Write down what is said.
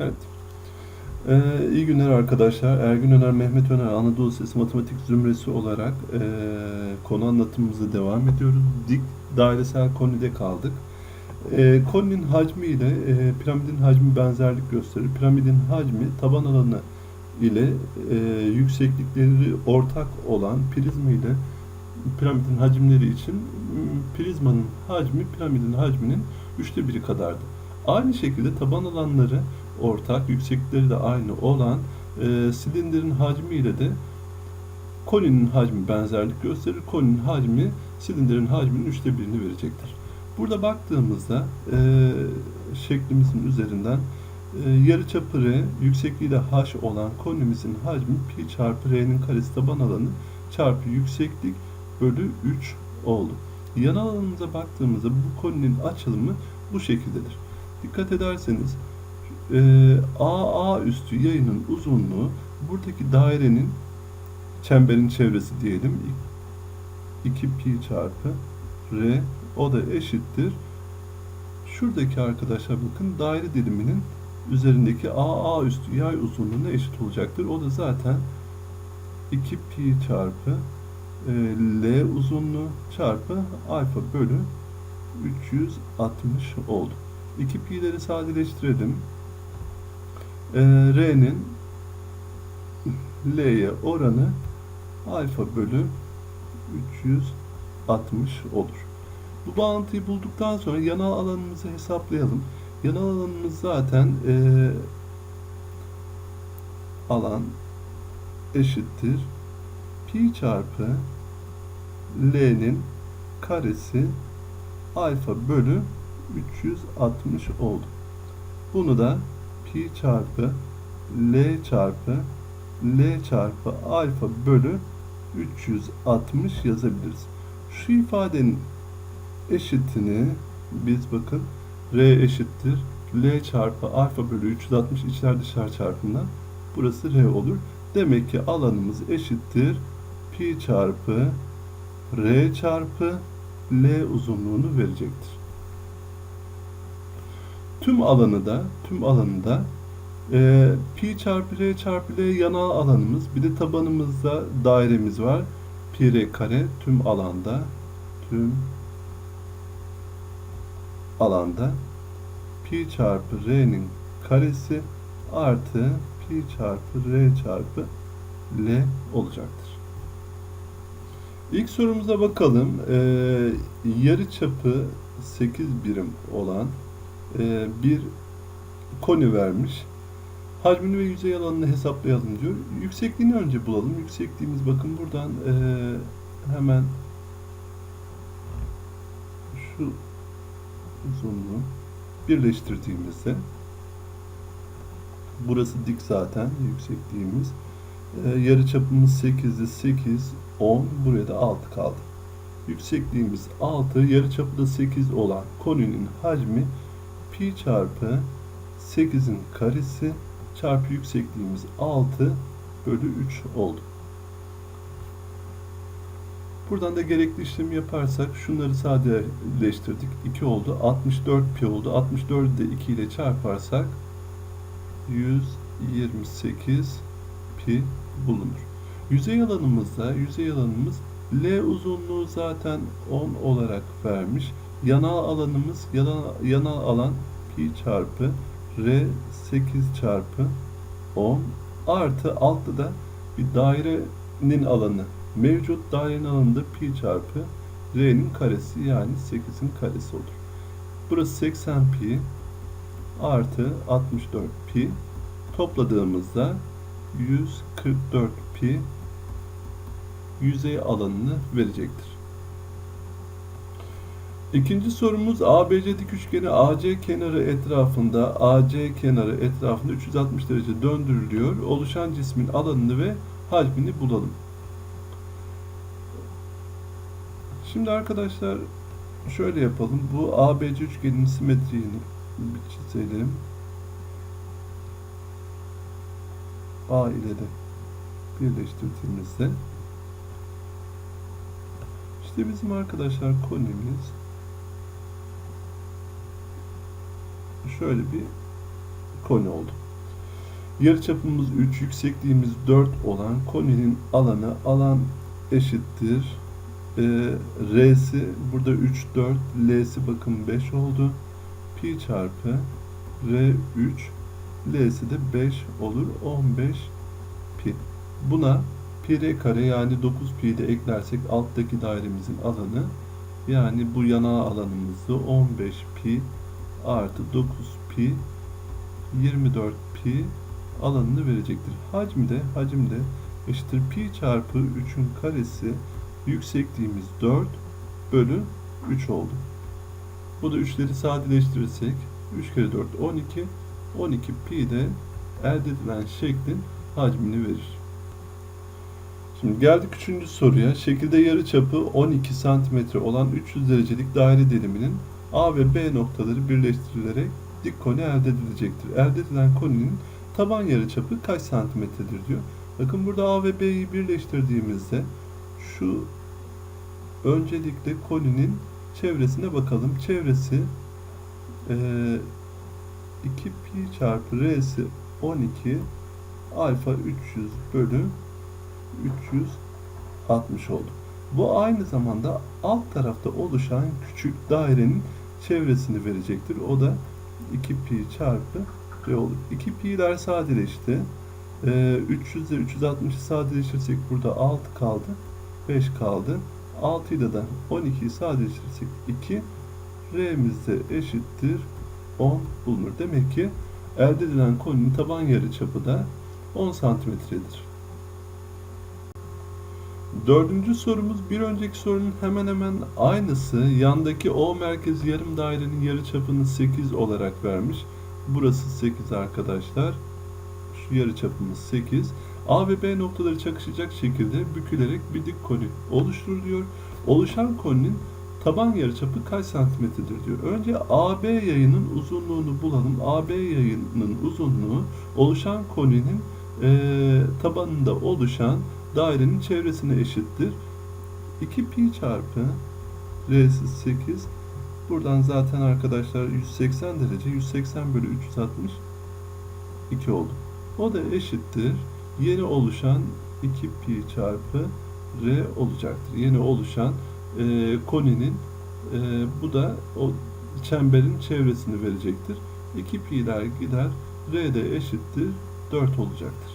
Evet. Ee, iyi günler arkadaşlar. Ergün Öner, Mehmet Öner Anadolu Lisesi Matematik Zümresi olarak ee, konu anlatımımıza devam ediyoruz. Dik dairesel konide kaldık. Ee, koninin hacmi ile ee, piramidin hacmi benzerlik gösterir. Piramidin hacmi taban alanı ile ee, yükseklikleri ortak olan prizma ile piramidin hacimleri için m, prizmanın hacmi piramidin hacminin üçte biri kadardı. Aynı şekilde taban alanları ortak, yükseklikleri de aynı olan e, silindirin hacmi ile de koninin hacmi benzerlik gösterir. Koninin hacmi silindirin hacminin üçte birini verecektir. Burada baktığımızda e, şeklimizin üzerinden e, yarıçapı r, yüksekliği de h olan konimizin hacmi pi çarpı r'nin karesi taban alanı çarpı yükseklik bölü 3 oldu. Yan alanımıza baktığımızda bu koninin açılımı bu şekildedir. Dikkat ederseniz e, AA üstü yayının uzunluğu buradaki dairenin çemberin çevresi diyelim 2 pi çarpı r o da eşittir. Şuradaki arkadaşlar bakın daire diliminin üzerindeki AA üstü yay uzunluğuna eşit olacaktır. O da zaten 2 pi çarpı e, L uzunluğu çarpı alfa bölü 360 oldu. 2 pi'leri sadeleştirelim. E, R'nin L'ye oranı alfa bölü 360 olur. Bu bağıntıyı bulduktan sonra yanal alanımızı hesaplayalım. Yanal alanımız zaten e, alan eşittir pi çarpı L'nin karesi alfa bölü 360 oldu. Bunu da pi çarpı L çarpı L çarpı alfa bölü 360 yazabiliriz. Şu ifadenin eşitini biz bakın R eşittir L çarpı alfa bölü 360 içler dışlar çarpımından burası R olur. Demek ki alanımız eşittir pi çarpı R çarpı L uzunluğunu verecektir. Tüm alanı da tüm alanı da e, pi çarpı R çarpı L yanal alanımız bir de tabanımızda dairemiz var. Pi R kare tüm alanda tüm alanda pi çarpı R'nin karesi artı pi çarpı R çarpı L olacaktır. İlk sorumuza bakalım. Ee, yarı çapı 8 birim olan e, bir koni vermiş. Hacmini ve yüzey alanını hesaplayalım diyor. Yüksekliğini önce bulalım. Yüksekliğimiz bakın buradan e, hemen şu uzunluğu birleştirdiğimizde burası dik zaten yüksekliğimiz. E, yarı çapımız 8'di. 8, 10, buraya da 6 kaldı. Yüksekliğimiz 6, yarı çapı da 8 olan koninin hacmi pi çarpı 8'in karesi çarpı yüksekliğimiz 6 bölü 3 oldu. Buradan da gerekli işlemi yaparsak şunları sadeleştirdik. 2 oldu. 64 pi oldu. 64'ü de 2 ile çarparsak 128 pi bulunur. Yüzey alanımızda yüzey alanımız L uzunluğu zaten 10 olarak vermiş. Yanal alanımız yanal, yanal alan pi çarpı R 8 çarpı 10 artı altta da bir dairenin alanı mevcut. Dairenin alanında pi çarpı R'nin karesi yani 8'in karesi olur. Burası 80 pi artı 64 pi topladığımızda 144 pi yüzey alanını verecektir. İkinci sorumuz ABC dik üçgeni AC kenarı etrafında AC kenarı etrafında 360 derece döndürülüyor. Oluşan cismin alanını ve hacmini bulalım. Şimdi arkadaşlar şöyle yapalım. Bu ABC üçgenin simetriğini bir çizelim. A ile de birleştirdiğimizde işte bizim arkadaşlar konimiz şöyle bir koni oldu. Yarıçapımız 3, yüksekliğimiz 4 olan koninin alanı alan eşittir. Ee, R'si burada 3, 4, L'si bakın 5 oldu. Pi çarpı R 3, L'si de 5 olur. 15 pi. Buna pi kare yani 9 pi de eklersek alttaki dairemizin alanı yani bu yanağı alanımızı 15 pi artı 9 pi 24 pi alanını verecektir. Hacmi de hacim de eşittir pi çarpı 3'ün karesi yüksekliğimiz 4 bölü 3 oldu. Bu da 3'leri sadeleştirirsek 3 kere 4 12 12 pi de elde edilen şeklin hacmini verir. Şimdi geldik üçüncü soruya. Şekilde yarıçapı 12 cm olan 300 derecelik daire diliminin A ve B noktaları birleştirilerek dik koni elde edilecektir. Elde edilen koninin taban yarıçapı kaç santimetredir diyor. Bakın burada A ve B'yi birleştirdiğimizde şu öncelikle koninin çevresine bakalım. Çevresi eee 2 pi çarpı r'si 12 alfa 300 bölü 360 oldu. Bu aynı zamanda alt tarafta oluşan küçük dairenin çevresini verecektir. O da 2 pi çarpı r olur. 2 pi'ler sadeleşti. Ee, 300 ile 360'ı sadeleştirirsek burada 6 kaldı. 5 kaldı. 6 ile de 12'yi sadeleştirirsek 2 r'miz de eşittir 10 bulunur. Demek ki elde edilen koninin taban yarıçapı da 10 santimetredir. Dördüncü sorumuz bir önceki sorunun hemen hemen aynısı. Yandaki O merkezi yarım dairenin yarıçapını 8 olarak vermiş. Burası 8 arkadaşlar. Şu yarıçapımız 8. A ve B noktaları çakışacak şekilde bükülerek bir dik koni oluşturur diyor. Oluşan koninin taban yarıçapı kaç santimetredir diyor. Önce AB yayının uzunluğunu bulalım. AB yayının uzunluğu oluşan koninin eee tabanında oluşan dairenin çevresine eşittir. 2 pi çarpı r'si 8 buradan zaten arkadaşlar 180 derece 180 bölü 360 2 oldu. O da eşittir. Yeni oluşan 2 pi çarpı r olacaktır. Yeni oluşan e, koninin e, bu da o çemberin çevresini verecektir. 2 pi'ler gider. R de eşittir 4 olacaktır.